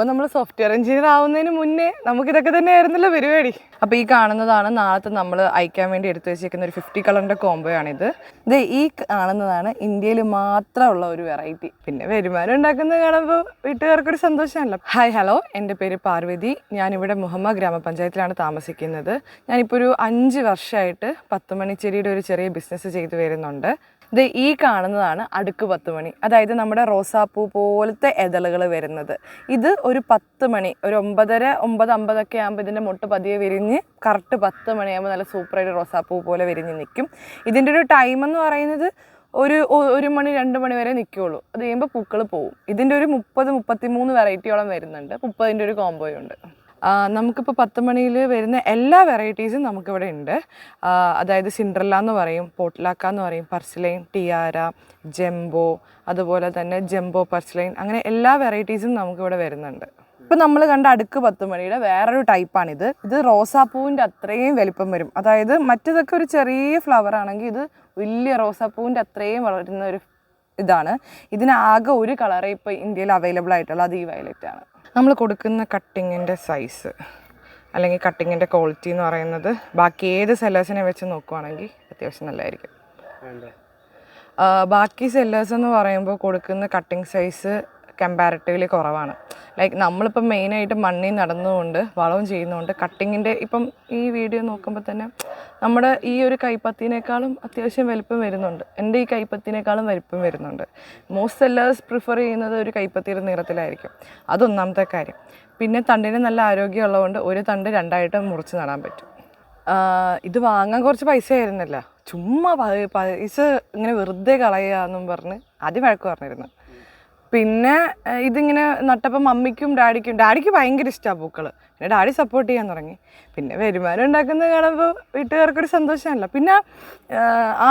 ഇപ്പൊ നമ്മൾ software engineer ആവുന്നതിന് മുന്നേ നമുക്ക് ഇതൊക്കെ തന്നെയായിരുന്നല്ലോ പരിപാടി. അപ്പോൾ ഈ കാണുന്നതാണ് നാളത്തെ നമ്മൾ അയക്കാൻ വേണ്ടി എടുത്തു വെച്ചേക്കുന്ന ഒരു ഫിഫ്റ്റി കളറിന്റെ കോംബോ ആണിത്. ഇത് ഈ കാണുന്നതാണ് ഇന്ത്യയിൽ മാത്രമുള്ള ഒരു വെറൈറ്റി പിന്നെ വരുമാനം ഉണ്ടാക്കുന്നത് കാണുമ്പോൾ വീട്ടുകാർക്കൊരു സന്തോഷമാണല്ലോ ഹായ് ഹലോ എന്റെ പേര് പാർവതി. ഞാനിവിടെ മുഹമ്മ ഗ്രാമപഞ്ചായത്തിലാണ് താമസിക്കുന്നത്. ഞാനിപ്പോൾ ഒരു അഞ്ച് വർഷമായിട്ട് പത്തുമണിച്ചെടിയുടെ ഒരു ചെറിയ ബിസിനസ് ചെയ്തു വരുന്നുണ്ട്. ഇത് ഈ കാണുന്നതാണ് അടുക്ക് പത്ത് മണി. അതായത് നമ്മുടെ റോസാപ്പൂ പോലത്തെ ഇതളുകൾ വരുന്നത്. ഇത് ഒരു പത്ത് മണി ഒരു ഒമ്പതര ഒമ്പത് അമ്പതൊക്കെ ആകുമ്പോൾ ഇതിന്റെ മുട്ട് പതിയെ വിരിഞ്ഞ് കറക്റ്റ് പത്ത് മണിയാകുമ്പോൾ നല്ല സൂപ്പറായിട്ട് റോസാപ്പൂ പോലെ വിരിഞ്ഞ് നിൽക്കും ഇതിന്റെ ഒരു ടൈം എന്ന് പറയുന്നത് ഒരു ഒരു മണി രണ്ട് മണി വരെ നിൽക്കുകയുള്ളൂ അത് കഴിയുമ്പോൾ പൂക്കൾ പോവും. ഇതിന്റെ ഒരു മുപ്പത് മുപ്പത്തി മൂന്ന് വെറൈറ്റിയോളം വരുന്നുണ്ട്. മുപ്പതിന്റെ ഒരു കോംബോയുണ്ട്. നമുക്കിപ്പോൾ പത്ത് മണിയിൽ വരുന്ന എല്ലാ വെറൈറ്റീസും നമുക്കിവിടെ ഉണ്ട്. അതായത് സിൻഡ്രല്ല എന്ന് പറയും പോട്ട്ലാക്ക എന്ന് പറയും പർസിലൈൻ ടിയാര ജംബോ അതുപോലെ തന്നെ ജംബോ പർസിലൈൻ അങ്ങനെ എല്ലാ വെറൈറ്റീസും നമുക്കിവിടെ വരുന്നുണ്ട്. ഇപ്പം നമ്മൾ കണ്ട അടുക്ക് പത്ത് മണിയുടെ വേറൊരു ടൈപ്പാണിത്. ഇത് റോസാപ്പൂവിന്റെ അത്രയും വലിപ്പം വരും. അതായത് മറ്റതൊക്കെ ഒരു ചെറിയ ഫ്ലവർ ആണെങ്കിൽ ഇത് വലിയ റോസാപ്പൂവിന്റെ അത്രയും വളരുന്ന ഒരു ഇതാണ്. ഇതിനാകെ ഒരു കളറേ ഇപ്പോൾ ഇന്ത്യയിൽ അവൈലബിൾ ആയിട്ടുള്ളത് അത് ഈ വയലറ്റ് ആണ്. നമ്മൾ കൊടുക്കുന്ന കട്ടിങ്ങിന്റെ സൈസ് അല്ലെങ്കിൽ കട്ടിങ്ങിന്റെ ക്വാളിറ്റി എന്ന് പറയുന്നത് ബാക്കി ഏത് സെല്ലേഴ്സിനെ വെച്ച് നോക്കുവാണെങ്കിൽ അത്യാവശ്യം നല്ലതായിരിക്കും. ബാക്കി സെല്ലേഴ്സ് എന്ന് പറയുമ്പോൾ കൊടുക്കുന്ന കട്ടിങ് സൈസ് കമ്പാരിറ്റീവ്ലി കുറവാണ്. ലൈക്ക് നമ്മളിപ്പം മെയിനായിട്ട് മണ്ണിൽ നടന്നുകൊണ്ട് വളവും ചെയ്യുന്നതുകൊണ്ട് കട്ടിങ്ങിന്റെ ഇപ്പം ഈ വീഡിയോ നോക്കുമ്പോൾ തന്നെ നമ്മുടെ ഈ ഒരു കൈപ്പത്തിനേക്കാളും അത്യാവശ്യം വലിപ്പം വരുന്നുണ്ട്. എന്റെ ഈ കൈപ്പത്തിനേക്കാളും വലിപ്പം വരുന്നുണ്ട്. മോസ്റ്റ് സെല്ലേഴ്സ് പ്രിഫർ ചെയ്യുന്നത് ഒരു കൈപ്പത്തിയുടെ നീളത്തിലായിരിക്കും അതൊന്നാമത്തെ കാര്യം. പിന്നെ തണ്ടിന് നല്ല ആരോഗ്യമുള്ളതുകൊണ്ട് ഒരു തണ്ട് രണ്ടായിട്ട് മുറിച്ച് നടാൻ പറ്റും. ഇത് വാങ്ങാൻ കുറച്ച് പൈസ ആയിരുന്നല്ല ചുമ്മാ പൈസ ഇങ്ങനെ വെറുതെ കളയുക എന്നും പറഞ്ഞ് ആദ്യം വഴക്ക് പറഞ്ഞിരുന്നു. പിന്നെ ഇതിങ്ങനെ നട്ടപ്പം മമ്മിക്കും ഡാഡിക്കും ഡാഡിക്ക് ഭയങ്കര ഇഷ്ടമാണ് പൂക്കൾ പിന്നെ ഡാഡി സപ്പോർട്ട് ചെയ്യാൻ തുടങ്ങി. പിന്നെ വരുമാനം ഉണ്ടാക്കുന്നത് കാണുമ്പോൾ വീട്ടുകാർക്കൊരു സന്തോഷമല്ല പിന്നെ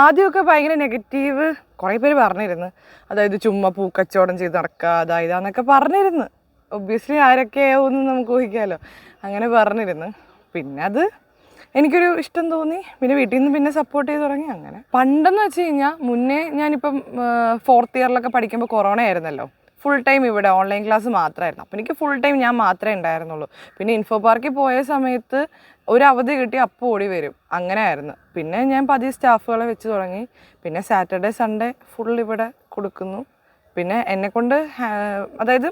ആദ്യമൊക്കെ ഭയങ്കര നെഗറ്റീവ് കുറേ പേര് പറഞ്ഞിരുന്നു. അതായത് ചുമ്മാ പൂക്കച്ചവടം ചെയ്ത് നടക്കുക അതായത് എന്നൊക്കെ പറഞ്ഞിരുന്നു. ഒബ്വിയസ്ലി ആരൊക്കെയാവുമെന്ന് നമുക്ക് ഊഹിക്കാമല്ലോ അങ്ങനെ പറഞ്ഞിരുന്നു. പിന്നെ അത് എനിക്കൊരു ഇഷ്ടം തോന്നി. പിന്നെ വീട്ടിൽ നിന്ന് പിന്നെ സപ്പോർട്ട് ചെയ്ത് തുടങ്ങി. അങ്ങനെ. പണ്ടെന്ന് വെച്ച് കഴിഞ്ഞാൽ മുന്നേ ഞാനിപ്പം ഫോർത്ത് ഇയറിലൊക്കെ പഠിക്കുമ്പോൾ കൊറോണ ആയിരുന്നല്ലോ. ഫുൾ ടൈം ഇവിടെ ഓൺലൈൻ ക്ലാസ് മാത്രമായിരുന്നു അപ്പോൾ എനിക്ക് ഫുൾ ടൈം ഞാൻ മാത്രമേ ഉണ്ടായിരുന്നുള്ളൂ. പിന്നെ ഇൻഫോ പാർക്കിൽ പോയ സമയത്ത് ഒരു അവധി കിട്ടി അപ്പോൾ ഓടി വരും. അങ്ങനെ ആയിരുന്നു. പിന്നെ ഞാൻ പതിയെ സ്റ്റാഫുകളെ വെച്ച് തുടങ്ങി. പിന്നെ സാറ്റർഡേ സൺഡേ ഫുൾ ഇവിടെ കൊടുക്കുന്നു. പിന്നെ എന്നെക്കൊണ്ട് അതായത്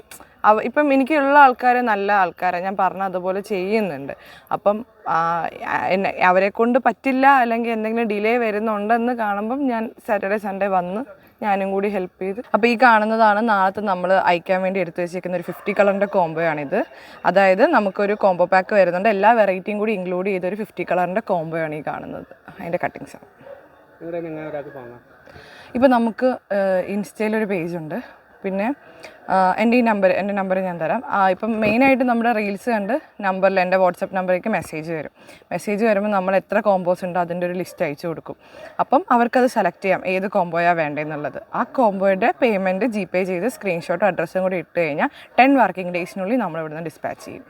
ഇപ്പം എനിക്കുള്ള ആൾക്കാർ നല്ല ആൾക്കാരെ. ഞാൻ പറഞ്ഞ അതുപോലെ ചെയ്യുന്നുണ്ട്. അപ്പം എന്നെ അവരെ കൊണ്ട് പറ്റില്ല അല്ലെങ്കിൽ എന്തെങ്കിലും ഡിലേ വരുന്നുണ്ടെന്ന് കാണുമ്പം ഞാൻ സാറ്റർഡേ സൺഡേ വന്ന് ഞാനും കൂടി ഹെൽപ്പ് ചെയ്ത്. അപ്പോൾ ഈ കാണുന്നതാണ് നാളത്തെ നമ്മൾ അയക്കാൻ വേണ്ടി എടുത്തു വെച്ചേക്കുന്ന ഒരു ഫിഫ്റ്റി കളറിന്റെ കോംബോ ആണിത് അതായത് നമുക്കൊരു കോംബോ പാക്ക് വരുന്നുണ്ട്. എല്ലാ വെറൈറ്റിയും കൂടി ഇൻക്ലൂഡ് ചെയ്ത ഒരു ഫിഫ്റ്റി കളറിന്റെ കോംബോ ആണ് ഈ കാണുന്നത്. അതിന്റെ കട്ടിങ്സ് ആണ്. ഇപ്പോൾ നമുക്ക് ഇൻസ്റ്റയിൽ ഒരു പേജ് ഉണ്ട് പിന്നെ എന്റെ ഈ നമ്പർ എന്റെ നമ്പർ ഞാൻ തരാം. ഇപ്പം മെയിനായിട്ട് നമ്മുടെ റീൽസ് കണ്ട് നമ്പറിൽ എന്റെ വാട്സപ്പ് നമ്പറിലേക്ക് മെസ്സേജ് വരും. മെസ്സേജ് വരുമ്പോൾ നമ്മൾ എത്ര കോമ്പോസ് ഉണ്ടോ അതിന്റെ ഒരു ലിസ്റ്റ് അയച്ചു കൊടുക്കും. അപ്പം അവർക്കത് സെലക്ട് ചെയ്യാം ഏത് കോമ്പോയാണ് വേണ്ടതെന്നുള്ളത് ആ കോമ്പോയുടെ പേയ്മെന്റ് ജി പേ ചെയ്ത് സ്ക്രീൻഷോട്ടും അഡ്രസ്സും കൂടി ഇട്ട് കഴിഞ്ഞാൽ ടെൻ വർക്കിംഗ് ഡേയ്സിനുള്ളിൽ നമ്മൾ ഇവിടുന്ന് ഡിസ്പാച്ച് ചെയ്യും.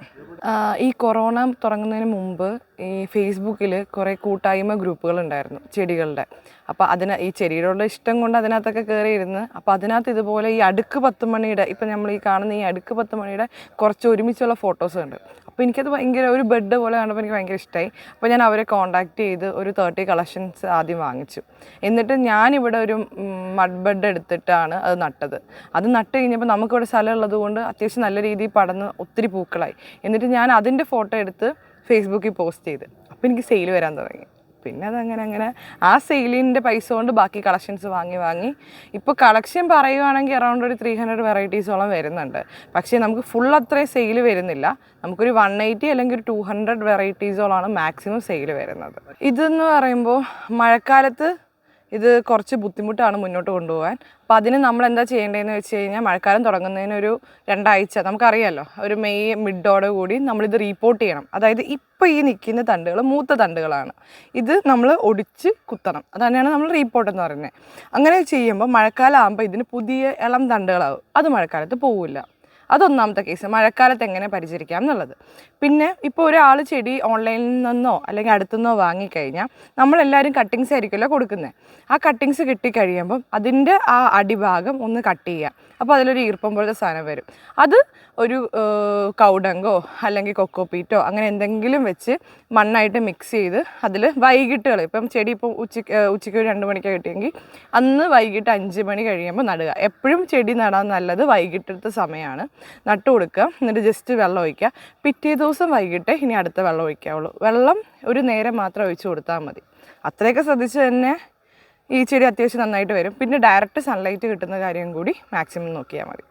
ഈ കൊറോണ തുടങ്ങുന്നതിന് മുമ്പ് ഈ ഫേസ്ബുക്കിൽ കുറേ കൂട്ടായ്മ ഗ്രൂപ്പുകൾ ഉണ്ടായിരുന്നു ചെടികളുടെ. അപ്പോൾ അതിന് ഈ ചെടിയോടുള്ള ഇഷ്ടം കൊണ്ട് അതിനകത്തൊക്കെ കയറിയിരുന്ന് അപ്പോൾ അതിനകത്ത് ഇതുപോലെ ഈ അടുക്ക് പത്ത് മണിയുടെ ഇപ്പം നമ്മൾ ഈ കാണുന്ന ഈ അടുക്ക് പത്ത് മണിയുടെ കുറച്ച് ഒരുമിച്ചുള്ള ഫോട്ടോസ് ഉണ്ട് അപ്പോൾ എനിക്കത് ഭയങ്കര ഒരു ബെഡ് പോലെ കണ്ടപ്പോൾ എനിക്ക് ഭയങ്കര ഇഷ്ടമായി അപ്പോൾ ഞാൻ അവരെ കോൺടാക്റ്റ് ചെയ്ത് ഒരു തേർട്ടി കളക്ഷൻസ് ആദ്യം വാങ്ങിച്ചു. എന്നിട്ട് ഞാനിവിടെ ഒരു മഡ് ബെഡ് എടുത്തിട്ടാണ് അത് നട്ടത്. അത് നട്ട് കഴിഞ്ഞപ്പോൾ നമുക്കിവിടെ സ്ഥലം ഉള്ളത് കൊണ്ട് അത്യാവശ്യം നല്ല രീതിയിൽ പടന്ന് ഒത്തിരി പൂക്കളായി. എന്നിട്ട് ഞാൻ അതിന്റെ ഫോട്ടോ എടുത്ത് ഫേസ്ബുക്കിൽ പോസ്റ്റ് ചെയ്ത്. അപ്പോൾ എനിക്ക് സെയിൽ വരാൻ തുടങ്ങി. പിന്നെ അതങ്ങനെ അങ്ങനെ ആ സെയിലിന്റെ പൈസ കൊണ്ട് ബാക്കി കളക്ഷൻസ് വാങ്ങി വാങ്ങി. ഇപ്പോൾ കളക്ഷൻ പറയുവാണെങ്കിൽ അറൗണ്ട് ഒരു ത്രീ ഹൺഡ്രഡ് വെറൈറ്റീസോളം വരുന്നുണ്ട്. പക്ഷേ നമുക്ക് ഫുൾ അത്രയും സെയിൽ വരുന്നില്ല. നമുക്കൊരു വൺ എയ്റ്റി അല്ലെങ്കിൽ ഒരു ടു ഹൺഡ്രഡ് വെറൈറ്റീസോളാണ് മാക്സിമം സെയിൽ വരുന്നത്. ഇതെന്ന് പറയുമ്പോൾ മഴക്കാലത്ത് ഇത് കുറച്ച് ബുദ്ധിമുട്ടാണ് മുന്നോട്ട് കൊണ്ടുപോകാൻ. അപ്പോൾ അതിന് നമ്മൾ എന്താ ചെയ്യേണ്ടതെന്ന് വെച്ച് കഴിഞ്ഞാൽ മഴക്കാലം തുടങ്ങുന്നതിനൊരു രണ്ടാഴ്ച നമുക്കറിയാമല്ലോ ഒരു മെയ് മിഡോടെ കൂടി നമ്മളിത് റീപ്പോർട്ട് ചെയ്യണം. അതായത് ഇപ്പോൾ ഈ നിൽക്കുന്ന തണ്ടുകൾ മൂത്ത തണ്ടുകളാണ്. ഇത് നമ്മൾ ഒടിച്ച് കുത്തണം. അതന്നെയാണ് നമ്മൾ റീപ്പോർട്ട് എന്ന് പറയുന്നത് അങ്ങനെ ചെയ്യുമ്പോൾ മഴക്കാലം ആകുമ്പോൾ ഇതിന് പുതിയ ഇളം തണ്ടുകളാവും. അത് മഴക്കാലത്ത് പോവില്ല. അതൊന്നാമത്തെ കേസ് മഴക്കാലത്ത് എങ്ങനെ പരിചരിക്കാം എന്നുള്ളത്. പിന്നെ ഇപ്പോൾ ഒരാൾ ചെടി ഓൺലൈനിൽ നിന്നോ അല്ലെങ്കിൽ അടുത്തുനിന്നോ വാങ്ങിക്കഴിഞ്ഞാൽ നമ്മളെല്ലാവരും കട്ടിങ്സ് ആയിരിക്കുമല്ലോ കൊടുക്കുന്നത് ആ കട്ടിങ്സ് കിട്ടിക്കഴിയുമ്പം അതിന്റെ ആ അടിഭാഗം ഒന്ന് കട്ട് ചെയ്യുക അപ്പോൾ അതിലൊരു ഈർപ്പം പോലത്തെ സാധനം വരും. അത് ഒരു കൗഡങ്കോ അല്ലെങ്കിൽ കൊക്കോപ്പീറ്റോ അങ്ങനെ എന്തെങ്കിലും വെച്ച് മണ്ണായിട്ട് മിക്സ് ചെയ്ത് അതിൽ വൈകിട്ടുകൾ ഇപ്പം ചെടി ഇപ്പം ഉച്ചയ്ക്ക് ഉച്ചയ്ക്ക് ഒരു രണ്ട് മണിക്ക് കിട്ടിയെങ്കിൽ അന്ന് വൈകിട്ട് അഞ്ച് മണി കഴിയുമ്പോൾ നടുക. എപ്പോഴും ചെടി നടാൻ നല്ലത് വൈകിട്ടത്തെ സമയമാണ് നട്ടു കൊടുക്കുക എന്നിട്ട് ജസ്റ്റ് വെള്ളം ഒഴിക്കുക. പിറ്റേ ദിവസം വൈകിട്ട് ഇനി അടുത്ത വെള്ളം ഒഴിക്കാവുള്ളൂ. വെള്ളം ഒരു നേരം മാത്രം ഒഴിച്ചു കൊടുത്താൽ മതി. അത്രയൊക്കെ ശ്രദ്ധിച്ച് തന്നെ ഈ ചെടി അത്യാവശ്യം നന്നായിട്ട് വരും. പിന്നെ ഡയറക്റ്റ് സൺലൈറ്റ് കിട്ടുന്ന കാര്യം കൂടി മാക്സിമം നോക്കിയാൽ മതി.